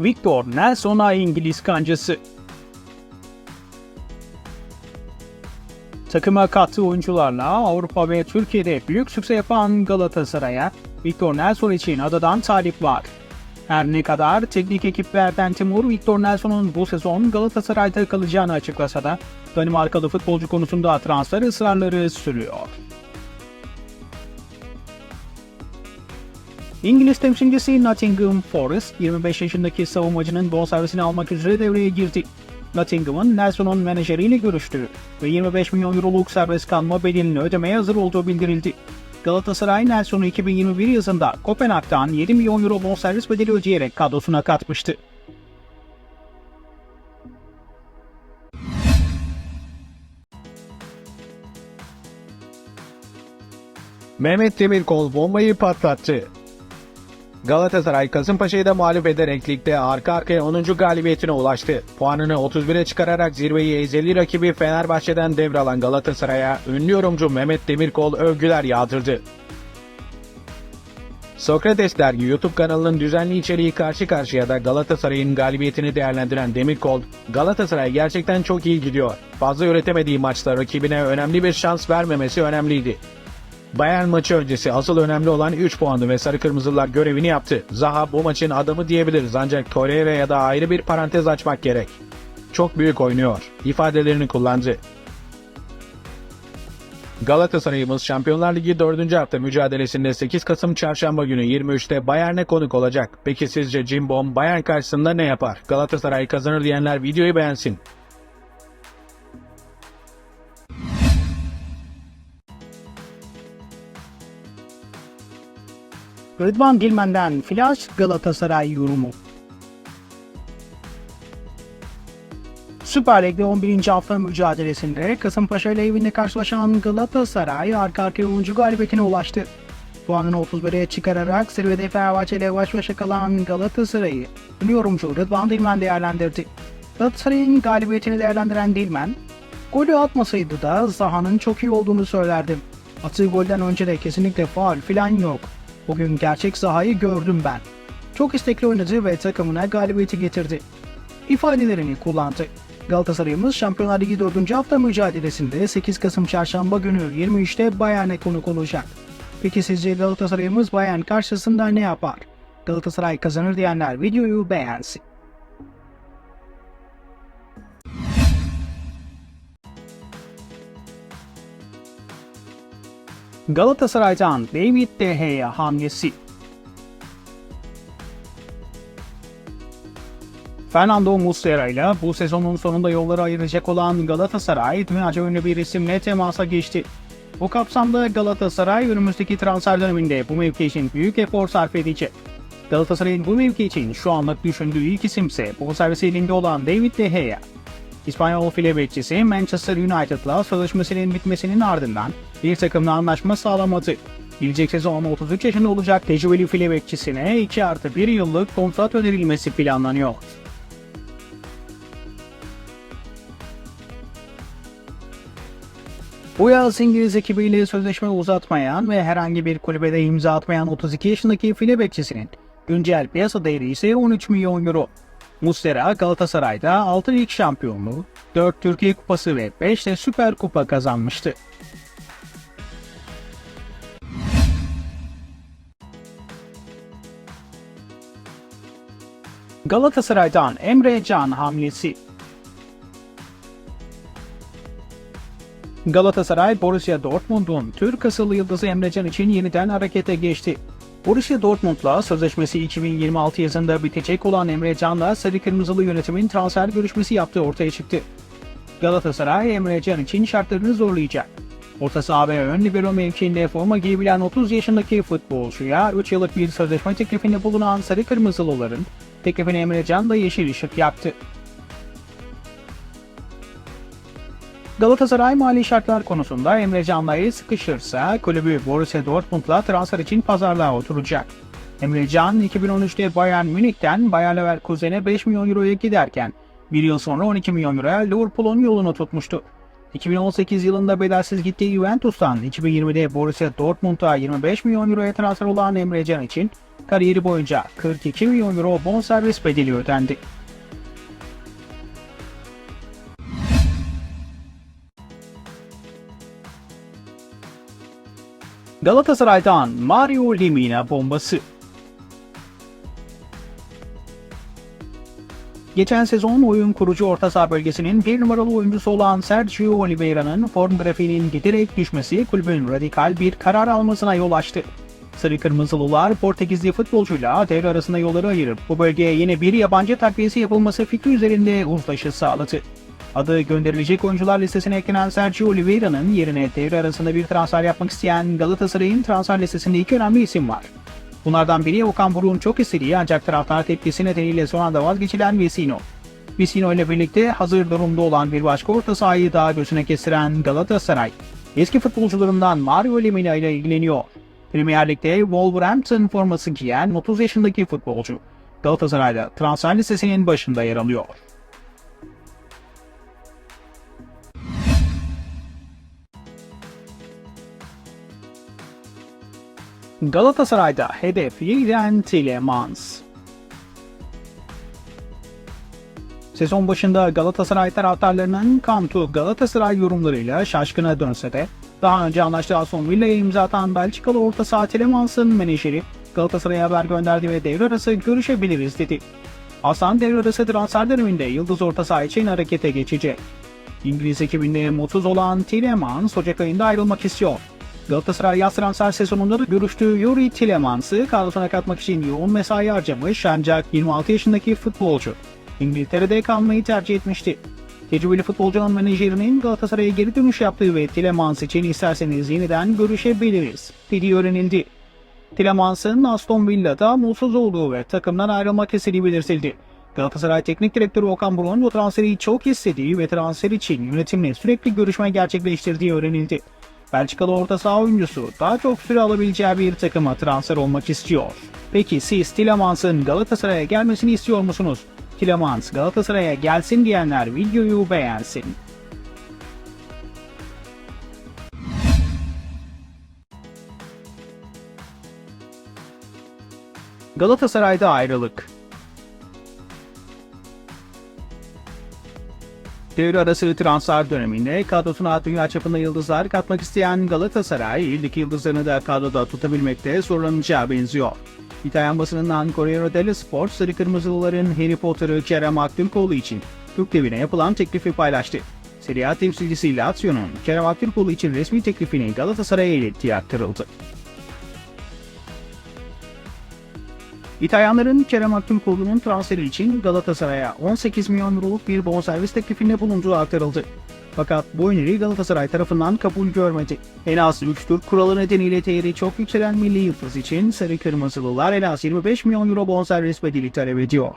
Victor Nelson'a İngiliz kancası. Takıma kattığı oyuncularla Avrupa ve Türkiye'de büyük sükse yapan Galatasaray'a Victor Nelson için adadan talip var. Her ne kadar teknik ekiplerden Timur Victor Nelson'un bu sezon Galatasaray'da kalacağını açıklasa da Danimarkalı futbolcu konusunda transfer ısrarları sürüyor. İngiliz temsilcisi Nottingham Forest 25 yaşındaki savunmacının bonservisini almak üzere devreye girdi. Nottingham'ın Nelson'un menajeriyle görüştüğü ve 25 milyon euroluk serbest kalma bedelini ödemeye hazır olduğu bildirildi. Galatasaray Nelson'u 2021 yazında Kopenhag'dan 7 milyon euro bonservis bedeli ödeyerek kadrosuna katmıştı. Mehmet Demirkol bombayı patlattı. Galatasaray Kasımpaşa'yı da mağlup ederek ligde arka arkaya 10. galibiyetine ulaştı. Puanını 31'e çıkararak zirveyi ezeli rakibi Fenerbahçe'den devralan Galatasaray'a ünlü yorumcu Mehmet Demirkol övgüler yağdırdı. Sokrates Dergi YouTube kanalının düzenli içeriği karşı karşıya da Galatasaray'ın galibiyetini değerlendiren Demirkol, Galatasaray gerçekten çok iyi gidiyor. Fazla üretemediği maçta rakibine önemli bir şans vermemesi önemliydi. Bayern maçı öncesi asıl önemli olan 3 puandı ve Sarı Kırmızılar görevini yaptı. Zaha bu maçın adamı diyebiliriz ancak Torreira da ayrı bir parantez açmak gerek. Çok büyük oynuyor ifadelerini kullandı. Galatasaray'ımız Şampiyonlar Ligi 4. hafta mücadelesinde 8 Kasım Çarşamba günü 23'te Bayern'e konuk olacak. Peki sizce Cimbom Bayern karşısında ne yapar? Galatasaray kazanır diyenler videoyu beğensin. Rıdvan Dilmen'den Flash Galatasaray yorumu. Süper Lig'de 11. hafta mücadelesinde Kasımpaşa ile evinde karşılaşan Galatasaray arka arkaya 10. galibiyetine ulaştı. Puanını 31'e çıkararak zirvede Fenerbahçe ile baş başa kalan Galatasaray'ı yorumcu Rıdvan Dilmen değerlendirdi. Galatasaray'ın galibiyetini değerlendiren Dilmen, golü atmasaydı da Zaha'nın çok iyi olduğunu söylerdim. Attığı golden önce de kesinlikle faul filan yok. Bugün gerçek Zaha'yı gördüm ben. Çok istekli oynadı ve takımına galibiyeti getirdi. ifadelerini kullandı. Galatasaray'ımız Şampiyonlar Ligi 4. hafta mücadelesinde 8 Kasım Çarşamba günü 23'te Bayern'e konuk olacak. Peki sizce Galatasaray'ımız Bayern karşısında ne yapar? Galatasaray kazanır diyenler videoyu beğensin. Galatasaray'dan David De Gea hamlesi Fernando Muslera ile bu sezonun sonunda yolları ayıracak olan Galatasaray dünyaca ünlü bir isimle temasa geçti. Bu kapsamda Galatasaray önümüzdeki transfer döneminde bu mevki için büyük efor sarf edecek. Galatasaray'ın bu mevki için şu anlık düşündüğü ilk isimse bonservisi elinde olan David De Gea. İspanyol file bekçisi Manchester United'la sözleşmesinin bitmesinin ardından bir takımla anlaşma sağlamadı. Gelecek sezon 33 yaşında olacak tecrübeli file bekçisine 2 artı 1 yıllık kontrat önerilmesi planlanıyor. Bu yaz İngiliz ekibiyle sözleşme uzatmayan ve herhangi bir kulübede imza atmayan 32 yaşındaki file bekçisinin güncel piyasa değeri ise 13 milyon euro. Muslera Galatasaray'da 6 lig şampiyonluğu, 4 Türkiye Kupası ve 5 de Süper Kupa kazanmıştı. Galatasaray'dan Emre Can hamlesi Galatasaray, Borussia Dortmund'un Türk asıllı yıldızı Emre Can için yeniden harekete geçti. Borussia Dortmund'la sözleşmesi 2026 yazında bitecek olan Emre Can'la Sarı Kırmızılı yönetimin transfer görüşmesi yaptığı ortaya çıktı. Galatasaray Emre Can için şartlarını zorlayacak. Orta saha ve ön libero mevkiinde forma giyebilen 30 yaşındaki futbolcuya 3 yıllık bir sözleşme teklifinde bulunan Sarı Kırmızılıların teklifine Emre Can da yeşil ışık yaktı. Galatasaray mali şartlar konusunda Emre Can'la el sıkışırsa kulübü Borussia Dortmund'la transfer için pazarlığa oturacak. Emre Can 2013'te Bayern Münih'ten Bayer Leverkusen'e 5 milyon euroya giderken bir yıl sonra 12 milyon euroya Liverpool'un yolunu tutmuştu. 2018 yılında bedelsiz gittiği Juventus'tan 2020'de Borussia Dortmund'a 25 milyon euroya transfer olan Emre Can için Kariyeri boyunca 42 milyon euro bonservis bedeli ödendi. Galatasaray'dan Mario Lemina bombası. Geçen sezon oyun kurucu orta saha bölgesinin bir numaralı oyuncusu olan Sergio Oliveira'nın form grafiğinin giderek düşmesi kulübün radikal bir karar almasına yol açtı. Sarı Kırmızılılar Portekizli futbolcuyla devre arasında yolları ayırıp bu bölgeye yine bir yabancı takviyesi yapılması fikri üzerinde uzlaşı sağladı. Adı gönderilecek oyuncular listesine eklenen Sergio Oliveira'nın yerine devre arasında bir transfer yapmak isteyen Galatasaray'ın transfer listesinde iki önemli isim var. Bunlardan biri Okan Buruk'un çok istediği ancak taraftar tepkisi nedeniyle son anda vazgeçilen Vecino. Vecino ile birlikte hazır durumda olan bir başka orta sahayı daha gözüne kestiren Galatasaray, eski futbolcularından Mario Lemina ile ilgileniyor. Premier Lig'de Wolverhampton forması giyen 30 yaşındaki futbolcu, Galatasaray'da transfer listesinin başında yer alıyor. Galatasaray'da hedef yeniden Tielemans. Sezon başında Galatasaray taraftarlarının Kantu Galatasaray yorumlarıyla şaşkına dönse de daha önce anlaştığı Aston Villa'ya imza atan Belçikalı orta saha Tielemans'ın menajeri Galatasaray'a haber gönderdi ve devre arası görüşebiliriz dedi. Hasan devre arası transfer döneminde Yıldız orta saha için harekete geçecek. İngiliz ekibinde mutsuz olan Tielemans Ocak ayında ayrılmak istiyor. Galatasaray yaz transfer sezonunda da görüştüğü Yuri Tillemans'ı kadrosuna katmak için yoğun mesai harcamış ancak 26 yaşındaki futbolcu İngiltere'de kalmayı tercih etmişti. Tecrübeli futbolcunun menajerinin Galatasaray'a geri dönüş yaptığı ve Tillemans için isterseniz yeniden görüşebiliriz dediği öğrenildi. Tillemans'ın Aston Villa'da mutsuz olduğu ve takımdan ayrılmak istediği belirtildi. Galatasaray Teknik Direktörü Okan Buruk'un bu transferi çok istediği ve transfer için yönetimle sürekli görüşme gerçekleştirdiği öğrenildi. Belçikalı orta saha oyuncusu daha çok süre alabileceği bir takıma transfer olmak istiyor. Peki siz Tillemans'ın Galatasaray'a gelmesini istiyor musunuz? Tillemans Galatasaray'a gelsin diyenler videoyu beğensin. Galatasaray'da ayrılık Devre arası transfer döneminde kadrosuna dünya çapında yıldızlar katmak isteyen Galatasaray, ildeki yıldızlarını da kadroda tutabilmekte zorlanacağı benziyor. İtalyan basınından Corriere dello Sport, Sarı Kırmızılıların Harry Potter'ı Kerem Aktürkoğlu için Türk devine yapılan teklifi paylaştı. Serie A temsilcisi Lazio'nun Kerem Aktürkoğlu için resmi teklifini Galatasaray'a ilettiği aktarıldı. İtalyanların Kerem Aktürkoğlu'nun transferi için Galatasaray'a 18 milyon euroluk bir bonservis teklifinde bulunduğu aktarıldı. Fakat bu öneri Galatasaray tarafından kabul görmedi. En az 3 tur kuralı nedeniyle değeri çok yükselen milli yıldız için Sarı Kırmızılılar en az 25 milyon euro bonservis bedeli talep ediyor.